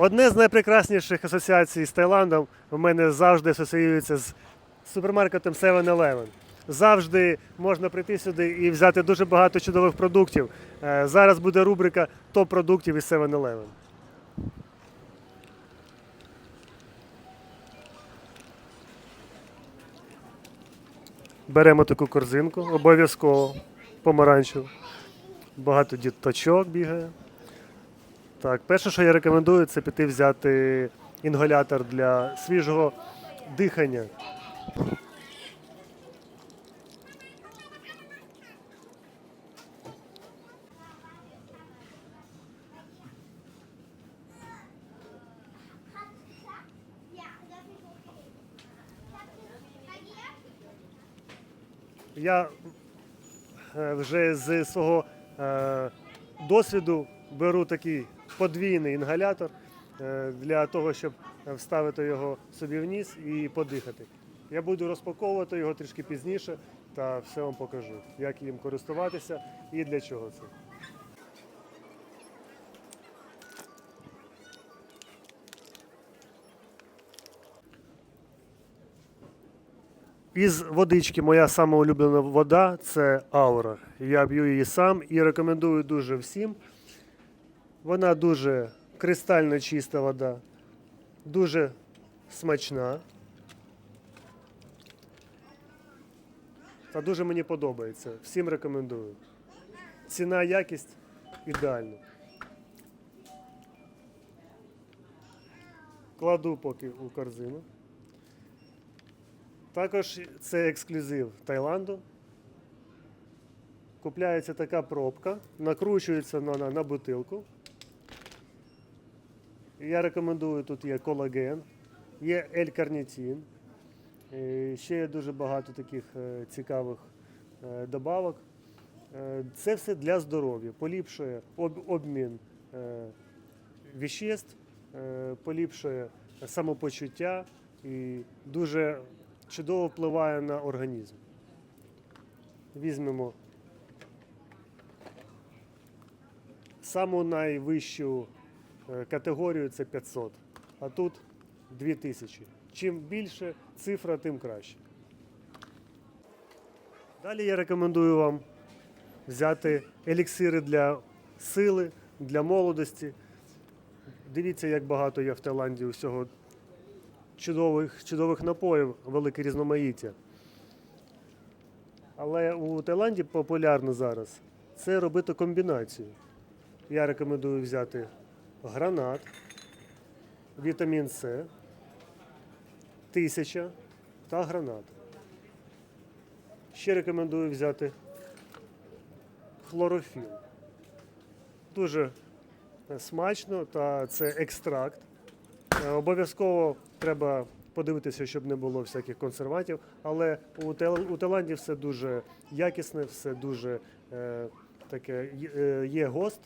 Одне з найпрекрасніших асоціацій з Таїландом у мене завжди асоціюється з супермаркетом 7-Eleven. Завжди можна прийти сюди і взяти дуже багато чудових продуктів. Е, Зараз буде рубрика топ-продуктів із 7-Eleven. Беремо таку корзинку, обов'язково помаранчеву. Багато діточок бігає. Так, перше, що я рекомендую, це піти взяти інгалятор для свіжого дихання. Я е, вже з свого е, досвіду беру такий подвійний інгалятор е, для того, щоб вставити його собі в ніс і подихати. Я буду розпаковувати його трішки пізніше та все вам покажу, як їм користуватися і для чого це. Із водички моя сама улюблена вода це аура. Я б'ю її сам і рекомендую дуже всім. Вона дуже кристально чиста вода, дуже смачна. Та дуже мені подобається. Всім рекомендую. Ціна, якість ідеальна. Кладу поки у корзину. Також це ексклюзив Таїланду. Купляється така пробка, накручується на, на, на бутилку. Я рекомендую, тут є колаген, є L-карнітин. Е, Ще є дуже багато таких е, цікавих е, добавок. Це все для здоров'я, поліпшує обмін віществ, поліпшує самопочуття і дуже чудово впливає на організм. Візьмемо саму найвищу категорію це 500, а тут 2000. Чим більше цифра, тим краще. Далі я рекомендую вам взяти еліксири для сили, для молодості. Дивіться, як багато є в Таїланді усього чудових, чудових напоїв, велике різноманіття. Але у Таїланді популярно зараз це робити комбінацію. Я рекомендую взяти гранат, вітамін С, тисяча та гранат. Ще рекомендую взяти хлорофіл. Дуже е, смачно, та це екстракт. Е, Обов'язково треба подивитися, щоб не було всяких консервантів. Але у, Таїл- Таїланді все дуже якісне, все дуже е, таке є- е, гост,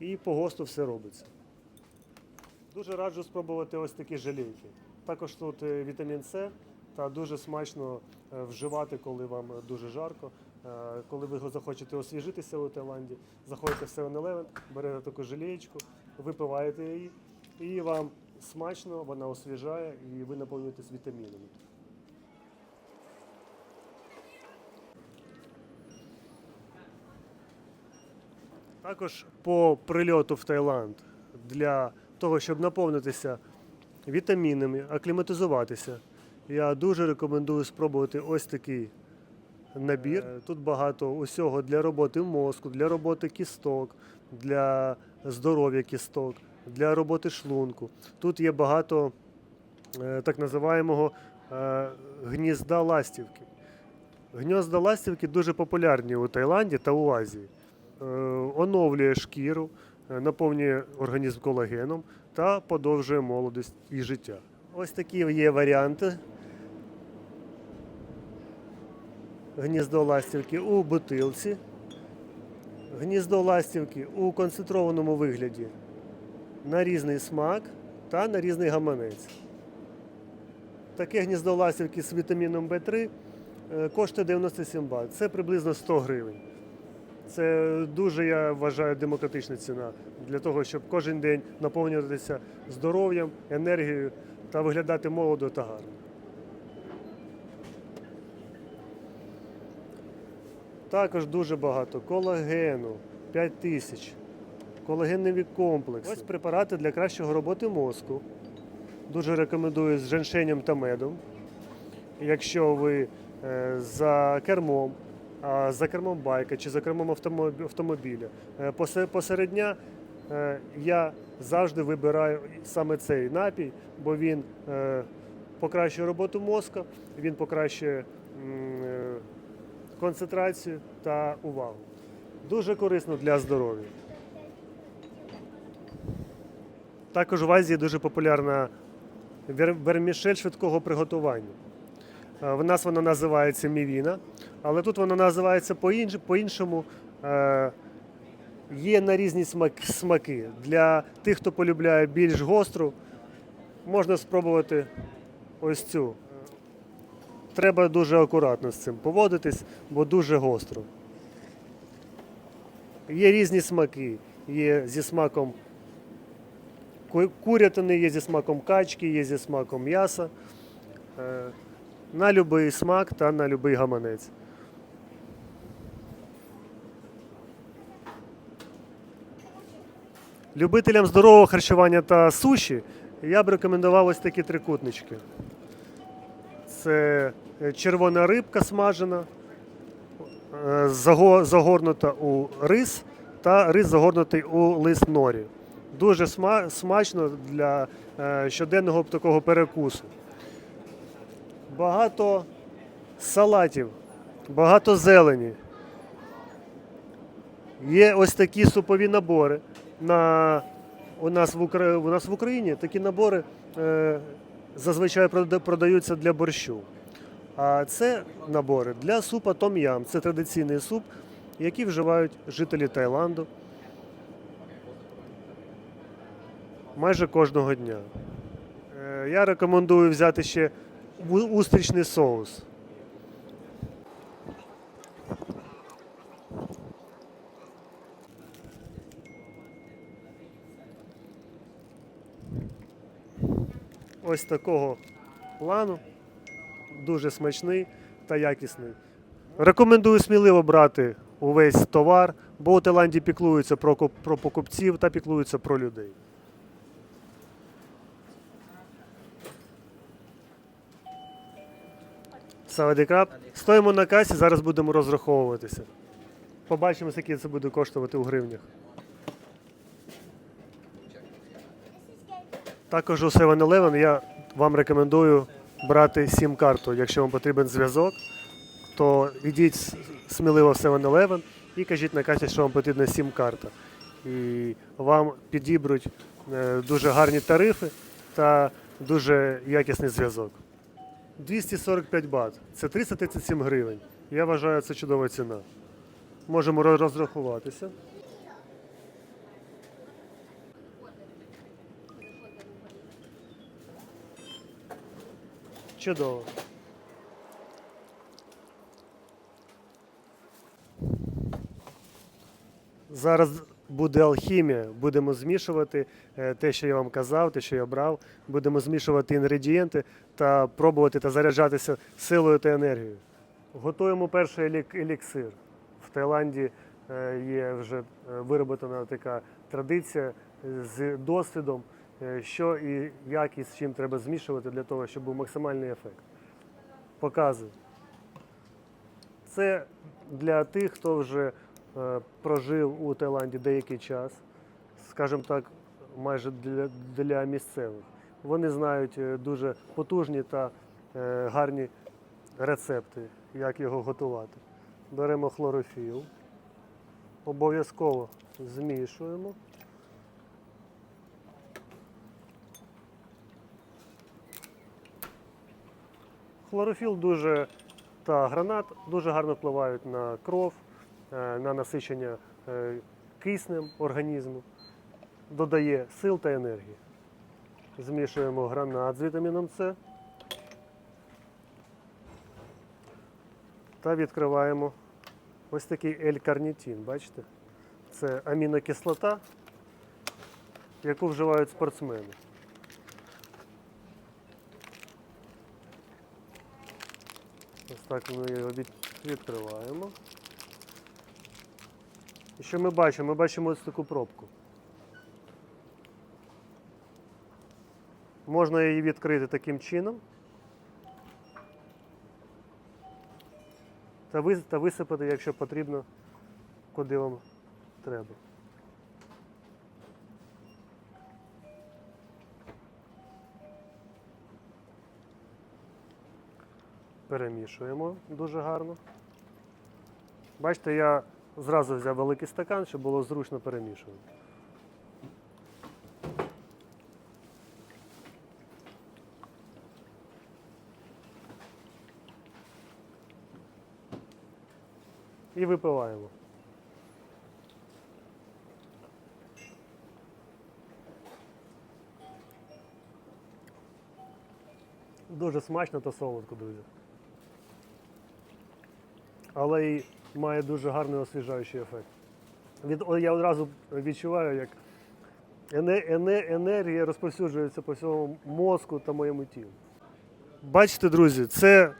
і по госту все робиться. Дуже раджу спробувати ось такі желейки. Також тут е, вітамін С та дуже смачно е, вживати, коли вам дуже жарко. Е, Коли ви захочете освіжитися у Таїланді, заходите в 7-Eleven, берете таку желеєчку, випиваєте її, і вам смачно, вона освіжає і ви наповнюєтесь вітамінами. Також по прильоту в Таїланд для того, щоб наповнитися вітамінами, акліматизуватися, я дуже рекомендую спробувати ось такий набір. Тут багато усього для роботи мозку, для роботи кісток, для здоров'я кісток, для роботи шлунку. Тут є багато е, так називаємого е, гнізда ластівки. Гнізда ластівки дуже популярні у Таїланді та у Азії. Е, Оновлює шкіру, наповнює організм колагеном та подовжує молодість і життя. Ось такі є варіанти гніздо ластівки у бутилці, гніздо ластівки у концентрованому вигляді на різний смак та на різний гаманець. Таке гніздо ластівки з вітаміном В3 е, коштує 97 бат. Це приблизно 100 гривень. Це дуже, я вважаю, демократична ціна для того, щоб кожен день наповнюватися здоров'ям, енергією та виглядати молодо та гарно. Також дуже багато колагену, 5 тисяч, колагенові комплекси. Ось препарати для кращої роботи мозку. Дуже рекомендую з женшенем та медом. Якщо ви е, за кермом, за кермом байка чи за кермом автомобіля, е, посеред дня е, я завжди вибираю саме цей напій, бо він е, покращує роботу мозка, він покращує концентрацію та увагу. Дуже корисно для здоров'я. Також в Азії дуже популярна вермішель швидкого приготування. В нас вона називається мівіна, але тут вона називається по-інш- по-іншому. Е, Є на різні смак- смаки. Для тих, хто полюбляє більш гостру, можна спробувати ось цю. Треба дуже акуратно з цим поводитись, бо дуже гостро. Є різні смаки. Є зі смаком курятини, є зі смаком качки, є зі смаком м'яса. Е, На будь-який смак та на будь-який гаманець. Любителям здорового харчування та суші я б рекомендував ось такі трикутнички. Це е, червона рибка смажена, е, загорнута у рис та рис загорнутий у лист норі. Дуже смачно для е, щоденного такого перекусу. Багато салатів, багато зелені. Є ось такі супові набори. На, у, нас в Укра... у нас в Україні такі набори е, зазвичай продаються для борщу. А це набори для супа том-ям. Це традиційний суп, який вживають жителі Таїланду майже кожного дня. Е, Я рекомендую взяти ще устрічний соус. Ось такого плану. Дуже смачний та якісний. Рекомендую сміливо брати увесь товар, бо у Таїланді піклуються про, про покупців та піклуються про людей. Савадікраб. Стоїмо на касі, зараз будемо розраховуватися. Побачимо, скільки це буде коштувати у гривнях. Також у 7-Eleven я вам рекомендую брати сім-карту. Якщо вам потрібен зв'язок, то йдіть сміливо в 7-Eleven і кажіть на касі, що вам потрібна сім-карта. І вам підібруть е, дуже гарні тарифи та дуже якісний зв'язок. 245 бат. Це 337 гривень. Я вважаю, це чудова ціна. Можемо розрахуватися. Чудово. Зараз буде алхімія. Будемо змішувати е, те, що я вам казав, те, що я брав. Будемо змішувати інгредієнти та пробувати та заряджатися силою та енергією. Готуємо перший елік- еліксир. В Таїланді е, є вже е, вироблена така традиція з досвідом, що і як і з чим треба змішувати для того, щоб був максимальний ефект. Показую. Це для тих, хто вже е, прожив у Таїланді деякий час, скажімо так, майже для, для місцевих. Вони знають е, дуже потужні та е, гарні рецепти, як його готувати. Беремо хлорофіл, обов'язково змішуємо. Хлорофіл дуже та гранат дуже гарно впливають на кров, е, на насичення е, киснем організму, додає сил та енергії. Змішуємо гранат з вітаміном С та відкриваємо Ось такий L-карнітин, бачите? Це амінокислота, яку вживають спортсмени. Так ми його від- відкриваємо. І що ми бачимо? Ми бачимо ось таку пробку. Можна її відкрити таким чином. Та висипати, якщо потрібно, куди вам треба. Перемішуємо дуже гарно. Бачите, я зразу взяв великий стакан, щоб було зручно перемішувати. І випиваємо. Дуже смачно та солодко, друзі. Але і має дуже гарний освіжаючий ефект. Від, я одразу відчуваю, як ене, ене, енергія розповсюджується по всьому мозку та моєму тілу. Бачите, друзі, це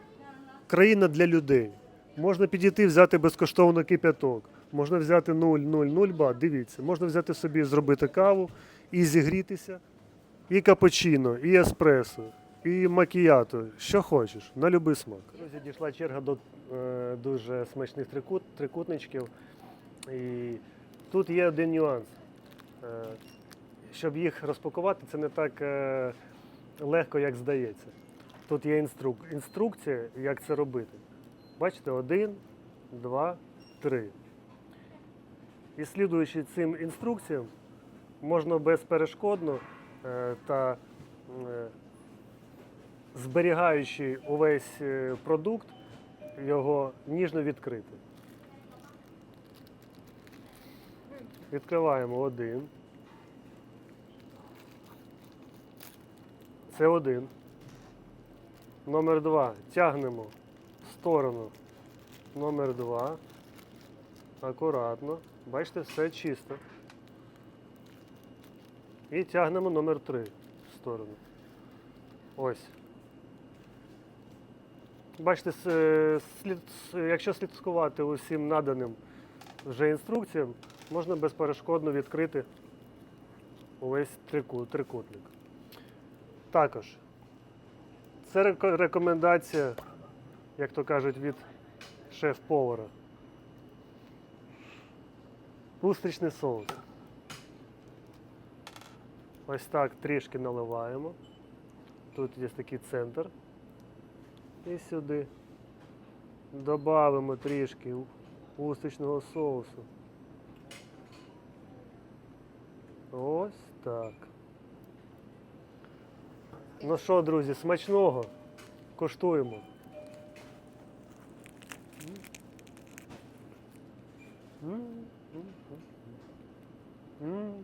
країна для людей. Можна підійти, взяти безкоштовно кип'яток. Можна взяти 0,00 бат, дивіться, можна взяти собі, зробити каву і зігрітися. І капучино, і еспресо, і макіято, що хочеш, на будь-який смак. Друзі, дійшла черга до е, дуже смачних трикут, трикутничків. І тут є один нюанс. Е, щоб їх розпакувати, це не так е, легко, як здається. Тут є інструк... інструкція, як це робити. Бачите, один, два, три. І слідуючи цим інструкціям, можна безперешкодно е, та е, зберігаючи увесь е, продукт, його ніжно відкрити. Відкриваємо один. Це один. Номер два. Тягнемо в сторону. Номер два. Акуратно. Бачите, все чисто. І тягнемо номер 3 в сторону. Ось. Бачите, е, слід, якщо слідкувати усім наданим вже інструкціям, можна безперешкодно відкрити увесь трикутник. Також це рекомендація, як то кажуть, від шеф-повара. Устричний соус. Ось так трішки наливаємо. Тут є такий центр. І сюди додаємо трішки устричного соусу. Ось так. Ну що, друзі, смачного. Коштуємо. М,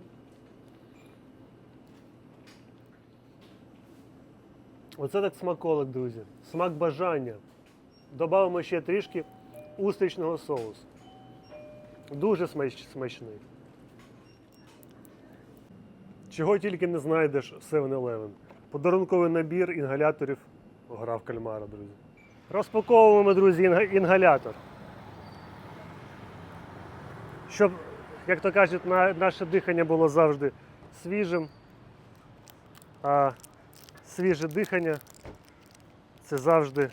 Оце так смаколик, друзі. Смак бажання. Добавимо ще трішки устричного соусу. Дуже смачний. Чого тільки не знайдеш в 7-Eleven. Подарунковий набір інгаляторів гра в кальмара, друзі. Розпаковуємо, друзі, інгалятор. Щоб, як то кажуть, на- наше дихання було завжди свіжим. А свіже дихання це завжди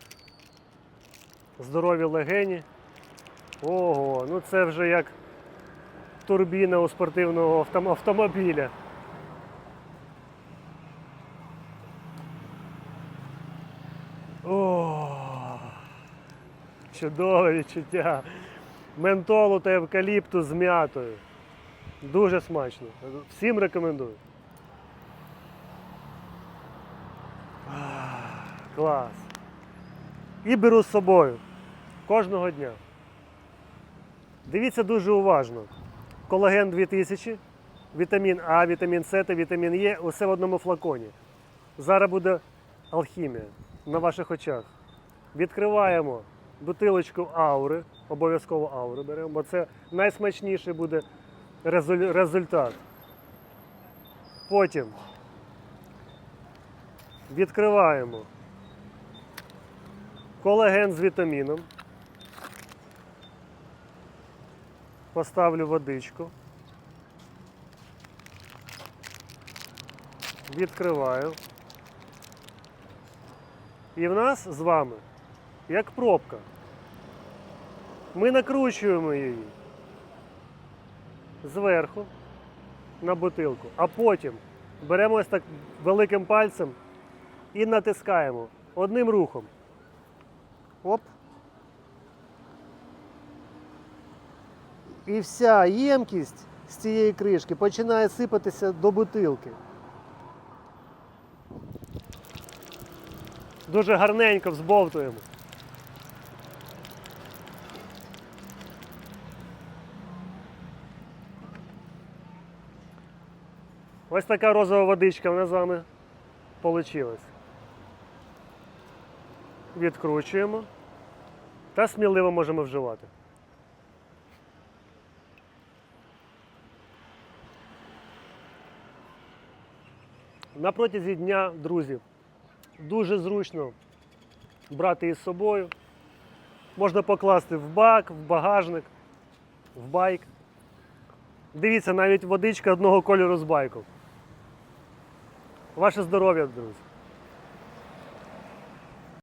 здорові легені. Ого, ну це вже як турбіна у спортивного автомобіля. О, чудове відчуття. Ментолу та евкаліпту з м'ятою. Дуже смачно. Всім рекомендую. Клас. І беру з собою кожного дня. Дивіться дуже уважно. Колаген 2000, вітамін А, вітамін С та вітамін Е усе в одному флаконі. Зараз буде алхімія на ваших очах. Відкриваємо бутилочку аури, обов'язково аури беремо, бо це найсмачніший буде результат. Потім відкриваємо колаген з вітаміном. Поставлю водичку. Відкриваю. І в нас з вами як пробка. Ми накручуємо її зверху на бутилку, а потім беремо ось так великим пальцем і натискаємо одним рухом. Оп. І вся ємкість з цієї кришки починає сипатися до бутилки. Дуже гарненько взбовтуємо. Ось така розова водичка в нас з вами вийшла. Відкручуємо та сміливо можемо вживати. На протязі дня, друзі, дуже зручно брати із собою. Можна покласти в бак, в багажник, в байк. Дивіться, навіть водичка одного кольору з байком. Ваше здоров'я, друзі!